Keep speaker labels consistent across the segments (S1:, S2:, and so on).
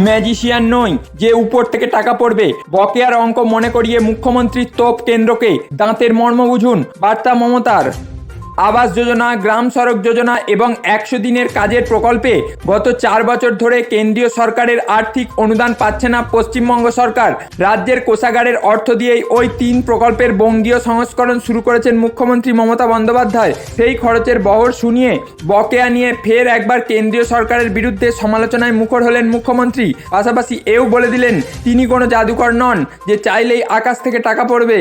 S1: Magician নই, যে উপর থেকে টাকা পড়বে। বকেয়ার অঙ্ক মনে করিয়ে মুখ্যমন্ত্রীর তোপ কেন্দ্রকে দাঁতের মর্ম বুঝুন। বার্তা মমতার। আবাস যোজনা, গ্রাম সড়ক যোজনা এবং একশো দিনের কাজের প্রকল্পে গত চার বছর ধরে কেন্দ্রীয় সরকারের আর্থিক অনুদান পাচ্ছে না পশ্চিমবঙ্গ সরকার। রাজ্যের কোষাগারের অর্থ দিয়েই ওই তিন প্রকল্পের বঙ্গীয় সংস্করণ শুরু করেছেন মুখ্যমন্ত্রী মমতা বন্দ্যোপাধ্যায়। সেই খরচের বহর শুনিয়ে বকেয়া নিয়ে ফের একবার কেন্দ্রীয় সরকারের বিরুদ্ধে সমালোচনায় মুখর হলেন মুখ্যমন্ত্রী। পাশাপাশি এও বলে দিলেন, তিনি কোনো জাদুকর নন, যে চাইলেই আকাশ থেকে টাকা পড়বে।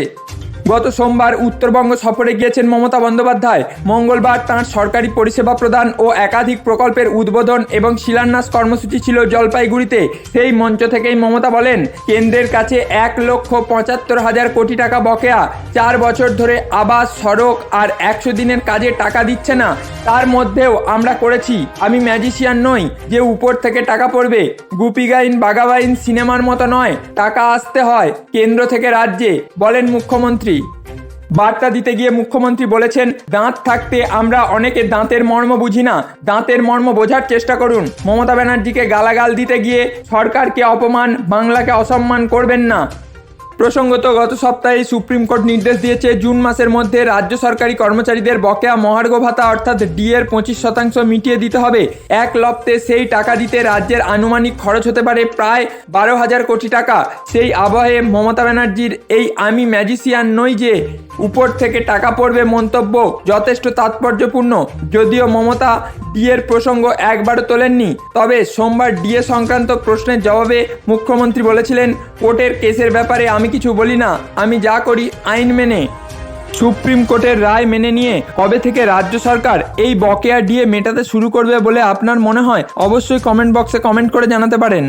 S1: গত সোমবার উত্তরবঙ্গ সফরে গিয়েছেন মমতা বন্দ্যোপাধ্যায়। মঙ্গলবার তাঁর সরকারি পরিষেবা প্রদান ও একাধিক প্রকল্পের উদ্বোধন এবং শিলান্যাস কর্মসূচি ছিল জলপাইগুড়িতে। সেই মঞ্চ থেকেই মমতা বলেন, কেন্দ্রের কাছে এক লক্ষ পঁচাত্তর হাজার কোটি টাকা বকেয়া। চার বছর ধরে আবাস, সড়ক আর একশো দিনের কাজে টাকা দিচ্ছে না। তার মধ্যেও আমরা করেছি, আমি ম্যাজিশিয়ান নই, যে উপর থেকে টাকা পড়বে। গুপিগাইন বাগাবাইন সিনেমার মতো নয়, টাকা আসতে হয়, কেন্দ্র থেকে রাজ্যে, বলেন মুখ্যমন্ত্রী। বার্তা দিতে গিয়ে মুখ্যমন্ত্রী বলেছেন, দাঁত থাকতে আমরা অনেকে দাঁতের মর্ম বুঝি না। দাঁতের মর্ম বোঝার চেষ্টা করুন। মমতা ব্যানার্জিকে গালাগাল দিতে গিয়ে সরকারকে অপমান, বাংলাকে অসম্মান করবেন না। প্রসঙ্গত, গত সপ্তাহে সুপ্রিম কোর্ট নির্দেশ দিয়েছে, জুন মাসের মধ্যে রাজ্য সরকারি কর্মচারীদের বকেয়া মহার্ঘ ভাতা, অর্থাৎ ডি এর পঁচিশ শতাংশ মিটিয়ে দিতে হবে। এক লপ্তে সেই টাকা দিতে রাজ্যের আনুমানিক খরচ হতে পারে প্রায় বারো হাজার কোটি টাকা। সেই আবহে মমতা ব্যানার্জির এই আমি ম্যাজিশিয়ান নই যে উপর থেকে টাকা পড়বে মন্তব্য যথেষ্ট তাৎপর্যপূর্ণ। যদিও মমতা ডিএর প্রসঙ্গ একবারও তোলেননি, তবে সোমবার ডিএ সংক্রান্ত প্রশ্নের জবাবে মুখ্যমন্ত্রী বলেছিলেন, কোর্টের কেসের ব্যাপারে আমি কিছু বলি না, আমি যা করি আইন মেনে। সুপ্রিম কোর্টের রায় মেনে নিয়ে কবে থেকে রাজ্য সরকার এই বকেয়া ডিএ মেটাতে শুরু করবে বলে আপনার মনে হয়? অবশ্যই কমেন্ট বক্সে কমেন্ট করে জানাতে পারেন।